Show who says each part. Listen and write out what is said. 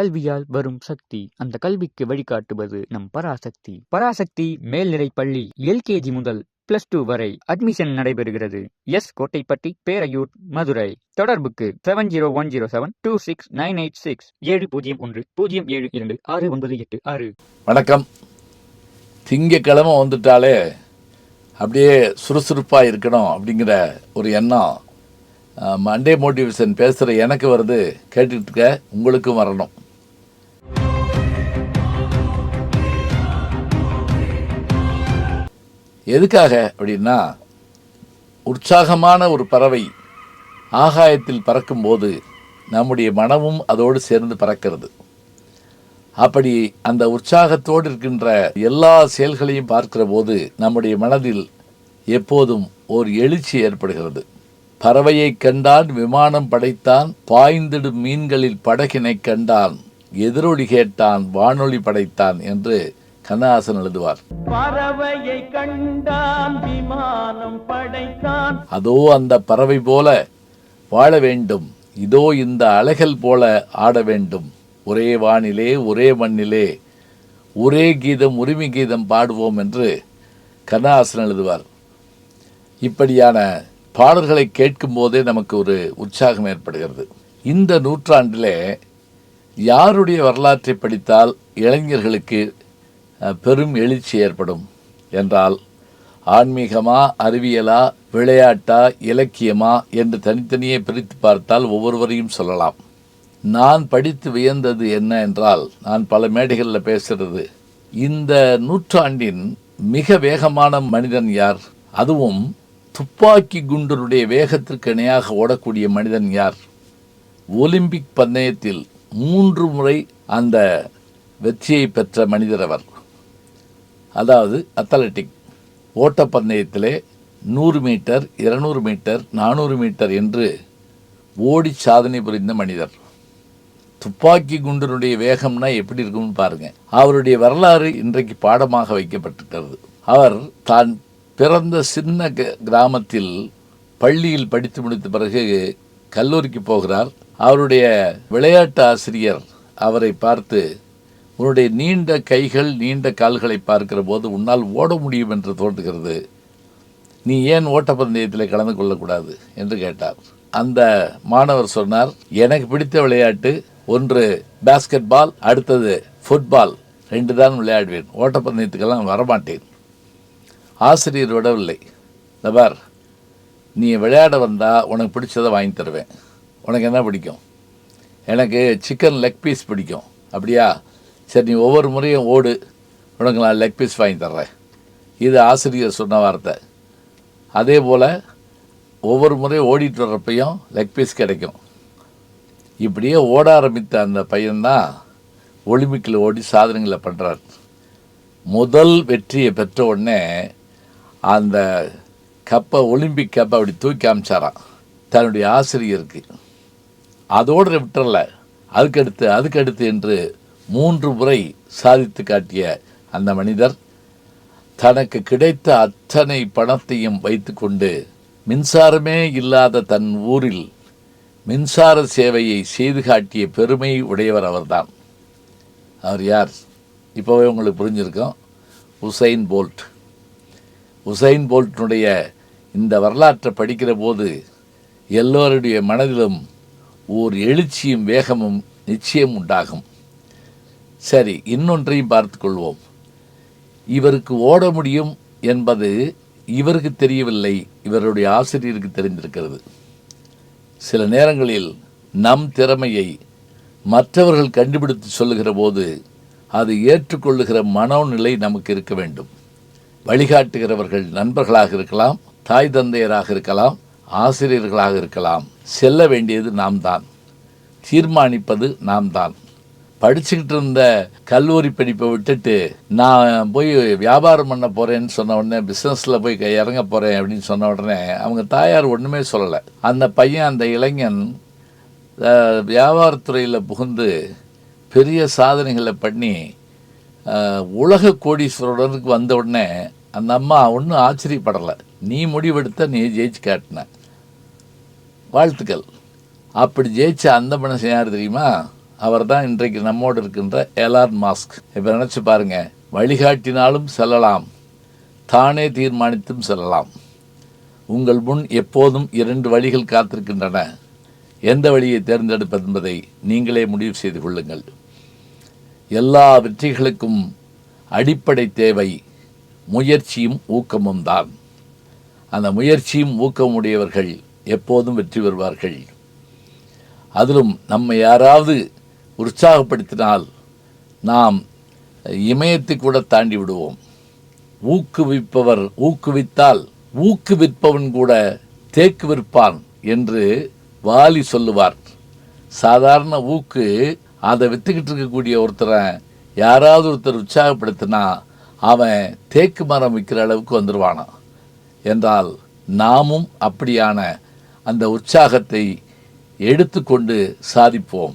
Speaker 1: கல்வியால் வரும் சக்தி. அந்த கல்விக்கு வழிகாட்டுவது நம் பராசக்தி. பராசக்தி மேல்நிலை பள்ளி எல்கேஜி முதல் பிளஸ் டூ வரை அட்மிஷன் நடைபெறுகிறது. எஸ் கோட்டைப்பட்டி பேரையூர் மதுரை. தொடர்புக்கு seven zero one zero seven two six nine eight six ஏழு பூஜ்ஜியம் ஒன்று பூஜ்ஜியம் ஏழு இரண்டு ஆறு ஒன்பது எட்டு ஆறு.
Speaker 2: வணக்கம். திங்கக்கிழமை வந்துட்டாலே அப்படியே சுறுசுறுப்பாக இருக்கணும் அப்படிங்கிற ஒரு எண்ணம். மண்டே மோட்டிவேஷன் பேசுகிற எனக்கு வருது. கேட்டுட்டு இருக்க உங்களுக்கும் வரணும். எதுக்காக அப்படின்னா உற்சாகமான ஒரு பறவை ஆகாயத்தில் பறக்கும்போது நம்முடைய மனமும் அதோடு சேர்ந்து பறக்கிறது. அப்படி அந்த உற்சாகத்தோடு இருக்கின்ற எல்லா செயல்களையும் பார்க்கிற போது நம்முடைய மனதில் எப்போதும் ஓர் எழுச்சி ஏற்படுகிறது. பறவையை கண்டான் விமானம் படைத்தான் பாய்ந்திடும் மீன்களில் படகினை கண்டான் எதிரொலி கேட்டான் வானொலி படைத்தான் என்று கண்ணாசன் எழுதுவார்.
Speaker 3: பறவையை கண்டான் விமானம் படைத்தான்.
Speaker 2: அதோ அந்த பறவை போல வாழ வேண்டும். இதோ இந்த அலைகள் போல ஆட வேண்டும். ஒரே வானிலே ஒரே மண்ணிலே ஒரே கீதம் உரிமை கீதம் பாடுவோம் என்று கண்ணாசன் எழுதுவார். இப்படியான பாடல்களை கேட்கும் போதே நமக்கு ஒரு உற்சாகம் ஏற்படுகிறது. இந்த நூற்றாண்டிலே யாருடைய வரலாற்றை படித்தால் இளைஞர்களுக்கு பெரும் எழுச்சி ஏற்படும். என்றால் ஆன்மீகமா அறிவியலா விளையாட்டா இலக்கியமா என்று தனித்தனியே பிரித்து பார்த்தால் ஒவ்வொருவரையும் சொல்லலாம். நான் படித்து வியந்தது என்ன என்றால் நான் பல மேடைகளில் பேசுறது. இந்த நூற்றாண்டின் மிக வேகமான மனிதன் யார்? அதுவும் துப்பாக்கி குண்டருடைய வேகத்திற்கு இணையாக ஓடக்கூடிய மனிதன் யார்? ஒலிம்பிக் பந்தயத்தில் மூன்று முறை அந்த வெற்றியை பெற்ற மனிதர் அவர். அதாவது அத்லட்டிக். ஓட்டப்பந்தயத்திலே நூறு மீட்டர் இருநூறு மீட்டர் நானூறு மீட்டர் என்று ஓடி சாதனை புரிந்த மனிதர். துப்பாக்கி குண்டனுடைய வேகம்னா எப்படி இருக்கும்னு பாருங்கள் அவருடைய வரலாறு இன்றைக்கு பாடமாக வைக்கப்பட்டிருக்கிறது. அவர் தான் பிறந்த சின்ன க- கிராமத்தில் பள்ளியில் படித்து முடித்த பிறகு கல்லூரிக்கு போகிறார். அவருடைய விளையாட்டு ஆசிரியர் அவரை பார்த்து உன்னுடைய நீண்ட கைகள் நீண்ட கால்களை பார்க்கிற போது உன்னால் ஓட முடியும் என்று தோன்றுகிறது. நீ ஏன் ஓட்டப்பந்தயத்தில் கலந்து கொள்ளக்கூடாது? என்று கேட்டார். அந்த மாணவர் சொன்னார் எனக்கு பிடித்த விளையாட்டு ஒன்று பேஸ்கெட் பால் அடுத்தது ஃபுட்பால் ரெண்டு தான் விளையாடுவேன் ஓட்டப்பந்தயத்துக்கெல்லாம் வரமாட்டேன். ஆசிரியர் விடவில்லை. தபார் பார் நீ விளையாட வந்தால் உனக்கு பிடிச்சதை வாங்கி தருவேன். உனக்கு என்ன பிடிக்கும்? எனக்கு சிக்கன் லெக் பீஸ் பிடிக்கும். அப்படியா? சரி நீ ஒவ்வொரு முறையும் ஓடு. உனக்கு நான் லெக் பீஸ் வாங்கி தர்றேன். இது ஆசிரியர் சொன்ன வார்த்தை. அதே போல் ஒவ்வொரு முறையும் ஓடிட்டு வர்றப்பையும் லெக் பீஸ் கிடைக்கும். இப்படியே ஓட ஆரம்பித்த அந்த பையன்தான் ஒலிம்பிக்கில் ஓடி சாதனைகளை பண்ணுறார் முதல் வெற்றியை பெற்ற உடனே அந்த கப்பை ஒலிம்பிக் கப்பை அப்படி தூக்கி காமிச்சாராம். தன்னுடைய ஆசிரியருக்கு. அதோடு விட்டுறல. அதுக்கடுத்து அதுக்கடுத்து என்று மூன்று முறை சாதித்து காட்டிய அந்த மனிதர் தனக்கு கிடைத்த அத்தனை பணத்தையும் வைத்துக்கொண்டு மின்சாரமே இல்லாத தன் ஊரில் மின்சார சேவையை செய்து காட்டிய பெருமை உடையவர் அவர்தான். அவர் யார்? இப்போவே உங்களுக்கு புரிஞ்சிருக்கோம். Usain Bolt. உசைன் போல்ட்னுடைய இந்த வரலாற்றை படிக்கிற போது எல்லோருடைய மனதிலும் ஓர் எழுச்சியும் வேகமும் நிச்சயம் உண்டாகும். சரி இன்னொன்றையும் பார்த்து கொள்வோம் இவருக்கு ஓட முடியும் என்பது இவருக்கு தெரியவில்லை இவருடைய ஆசிரியருக்கு தெரிந்திருக்கிறது. சில நேரங்களில் நம் திறமையை மற்றவர்கள் கண்டுபிடித்து சொல்லுகிற போது அது ஏற்றுக்கொள்ளுகிற மனோநிலை நமக்கு இருக்க வேண்டும். வழிகாட்டுகிறவர்கள் நண்பர்களாக இருக்கலாம் தாய் தந்தையராக இருக்கலாம் ஆசிரியர்களாக இருக்கலாம். செல்ல வேண்டியது நாம் தான். தீர்மானிப்பது நாம் தான். படிச்சுக்கிட்டு இருந்த கல்லூரி படிப்பை விட்டுட்டு நான் போய் வியாபாரம் பண்ண போகிறேன்னு சொன்ன உடனே பிஸ்னஸில் போய் இறங்க போகிறேன் அப்படின்னு சொன்ன உடனே அவங்க தாயார் ஒன்றுமே சொல்லலை. அந்த பையன் அந்த இளைஞன் வியாபாரத்துறையில் புகுந்து பெரிய சாதனைகளை பண்ணி உலக கோடீஸ்வரனுக்கு வந்த உடனே அந்த அம்மா ஒன்றும் ஆச்சரியப்படலை. நீ முடிவெடுத்த நீ ஜெயிச்சு காட்டின. வாழ்த்துக்கள். அப்படி ஜெயிச்ச அந்த மனுஷன் யார் தெரியுமா? அவர் தான் இன்றைக்கு நம்மோடு இருக்கின்ற எலான் மாஸ்க் இப்போ நினச்சி பாருங்க. வழிகாட்டினாலும் செல்லலாம். தானே தீர்மானித்தும் செல்லலாம். உங்கள் முன் எப்போதும் இரண்டு வழிகள் காத்திருக்கின்றன. எந்த வழியை தேர்ந்தெடுப்பது என்பதை நீங்களே முடிவு செய்து கொள்ளுங்கள். எல்லா வெற்றிகளுக்கும் அடிப்படை தேவை முயற்சியும் ஊக்கமும் தான். அந்த முயற்சியும் ஊக்கமுடையவர்கள் எப்போதும் வெற்றி பெறுவார்கள். அதிலும் நம்மை யாராவது உற்சாகப்படுத்தினால் நாம் இமயத்தை கூட தாண்டி விடுவோம். ஊக்குவிப்பவர் ஊக்குவித்தால் ஊக்குவிப்பவன் கூட தேக்கு விற்பான் என்று வாலி சொல்லுவார். சாதாரண ஊக்கு அதை வித்துக்கிட்டு இருக்கக்கூடிய ஒருத்தரை யாராவது ஒருத்தர் உற்சாகப்படுத்தினா அவன் தேக்கு மரம் விற்கிற அளவுக்கு வந்துடுவானா என்றால் நாமும் அப்படியான அந்த உற்சாகத்தை எடுத்துக்கொண்டு சாதிப்போம்.